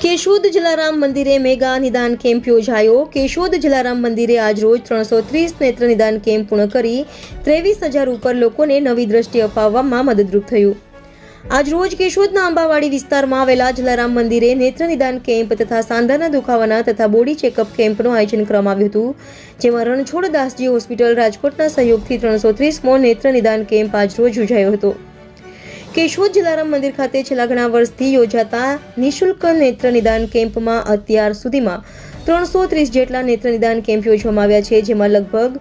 કેશોદ જલારામ મંદિરે મેગા નિદાન કેમ્પ યોજાયો. કેશોદ જલારામ મંદિરે આજરોજ ત્રણસો ત્રીસ નેત્ર નિદાન કેમ્પ પૂર્ણ કરી ત્રેવીસ હજાર ઉપર લોકોને નવી દ્રષ્ટિ અપાવવામાં મદદરૂપ થયું. આજરોજ કેશોદના આંબાવાડી વિસ્તારમાં આવેલા જલારામ મંદિરે નેત્ર નિદાન કેમ્પ તથા સાંધાના દુખાવાના તથા બોડી ચેકઅપ કેમ્પનું આયોજન કરવામાં આવ્યું હતું. જેમાં રણછોડ દાસજી હોસ્પિટલ રાજકોટના સહયોગથી ત્રણસો ત્રીસમો નેત્ર નિદાન કેમ્પ આજરોજ યોજાયો હતો. કેશોદ જલારામ મંદિર ખાતે છેલ્લા ઘણા વર્ષથી યોજાતા નિઃશુલ્ક નેત્ર નિદાન કેમ્પમાં અત્યાર સુધીમાં ત્રણસો ત્રીસ જેટલા નેત્ર નિદાન કેમ્પ યોજવામાં આવ્યા છે, જેમાં લગભગ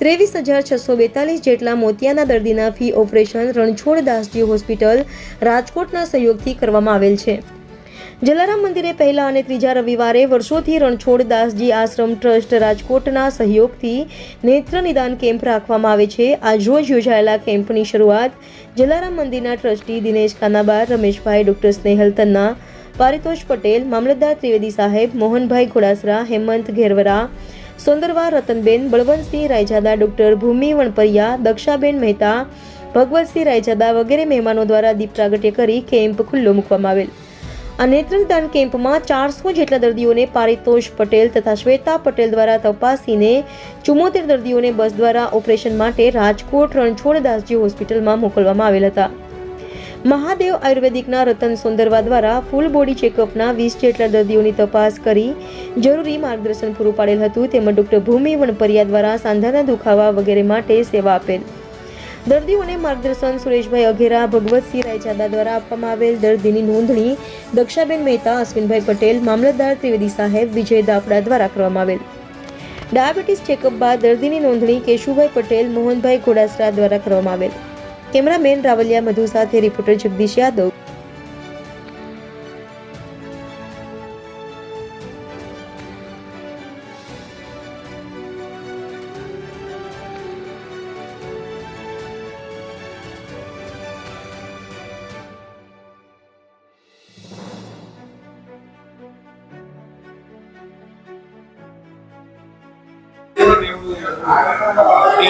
ત્રેવીસ હજાર છસો બેતાલીસ જેટલા મોતિયાના દર્દીના free operation Ranchhod Dasji hospital રાજકોટના સહયોગથી કરવામાં આવેલ છે. જલારામ મંદિરે પહેલા અને ત્રીજા રવિવારે વર્ષોથી રણછોડદાસજી આશ્રમ ટ્રસ્ટ રાજકોટના સહયોગથી નેત્ર નિદાન કેમ્પ રાખવામાં આવે છે. આજરોજ યોજાયેલા કેમ્પની શરૂઆત જલારામ મંદિરના ટ્રસ્ટી દિનેશ ખાનાબાર, રમેશભાઈ, ડોક્ટર સ્નેહલ તન્ના, પારિતોષ પટેલ, મામલતદાર ત્રિવેદી સાહેબ, મોહનભાઈ ઘોડાસરા હેમંત ઘેરવરા સુંદરવા રતનબેન, બળવંતસિંહ રાયજાદા, ડોક્ટર ભૂમિ વણપરિયા, દક્ષાબેન મહેતા, ભગવતસિંહ રાયજાદા વગેરે મહેમાનો દ્વારા દીપ પ્રાગટ્ય કરી કેમ્પ ખુલ્લો મૂકવામાં આવેલ. આ નેત્રદાન કેમ્પમાં ચારસો જેટલા દર્દીઓને પારિતોષ પટેલ તથા શ્વેતા પટેલ દ્વારા તપાસીને ચુમ્મોતેર દર્દીઓને બસ દ્વારા ઓપરેશન માટે રાજકોટ રણછોડદાસજી હોસ્પિટલમાં મોકલવામાં આવેલ હતા. મહાદેવ આયુર્વેદિકના રતન સુંદરવા દ્વારા ફૂલ બોડી ચેકઅપના વીસ જેટલા દર્દીઓની તપાસ કરી જરૂરી માર્ગદર્શન પૂરું પાડેલ હતું. તેમજ ડોક્ટર ભૂમિ વણપરિયા દ્વારા સાંધાના દુખાવા વગેરે માટે સેવા આપેલ. દર્દીઓને માર્ગદર્શન સુરેશભાઈ અઘેરા, ભગવતસિંહ રાયજાદા દ્વારા આપવામાં આવેલ દર્દીની નોંધણી દક્ષાબેન મહેતા, અશ્વિનભાઈ પટેલ, મામલતદાર ત્રિવેદી સાહેબ, વિજય દાફડા દ્વારા કરવામાં આવેલ. ડાયાબિટીસ ચેકઅપ બાદ દર્દીની નોંધણી કેશુભાઈ પટેલ, મોહનભાઈ ઘોડાસરા દ્વારા કરવામાં આવેલ. કેમેરામેન રાવલિયા મધુ સાથે રિપોર્ટર જગદીશ યાદવ.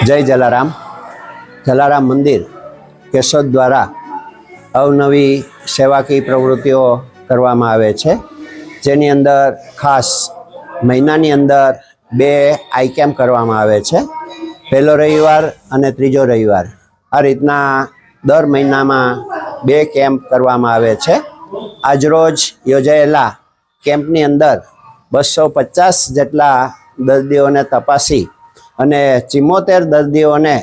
જય જલારામ. જલારામ મંદિર કેશોદ દ્વારા અવનવી સેવાકીય પ્રવૃત્તિઓ કરવામાં આવે છે. જેની અંદર ખાસ મહિનાની અંદર બે આઈ કેમ્પ કરવામાં આવે છે. પહેલો રવિવાર અને ત્રીજો રવિવાર. આ રીતના દર મહિનામાં બે કેમ્પ કરવામાં આવે છે. આજરોજ યોજાયેલા કેમ્પની અંદર બસો પચાસ જેટલા દર્દીઓને તપાસી અને ચિમ્મોતેર દર્દીઓને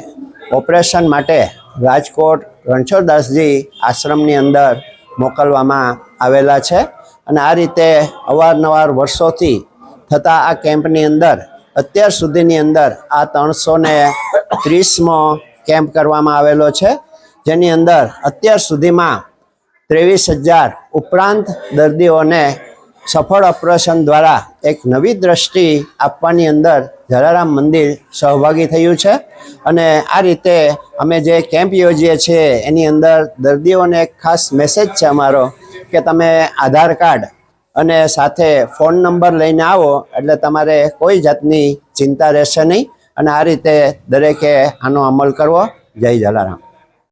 ઓપરેશન માટે રાજકોટ રણછોડદાસજી આશ્રમની અંદર મોકલવામાં આવેલા છે. અને આ રીતે અવારનવાર વર્ષોથી થતા આ કેમ્પની અંદર, અત્યાર સુધીની અંદર આ ત્રણસો ને ત્રીસમો કેમ્પ કરવામાં આવેલો છે. જેની અંદર અત્યાર સુધીમાં ત્રેવીસ હજાર ઉપરાંત દર્દીઓને સફળ ઓપરેશન દ્વારા એક નવી દ્રષ્ટિ આપવાની અંદર જલારામ મંદિર સહભાગી થયું છે. અને આ રીતે અમે જે કેમ્પ યોજીએ છીએ, એની અંદર દર્દીઓને એક ખાસ મેસેજ છે અમારો કે તમે આધાર કાર્ડ અને સાથે ફોન નંબર લઈને આવો, એટલે તમારે કોઈ જાતની ચિંતા રહેશે નહીં. અને આ રીતે દરેકે આનો અમલ કરવો. જય જલારામ.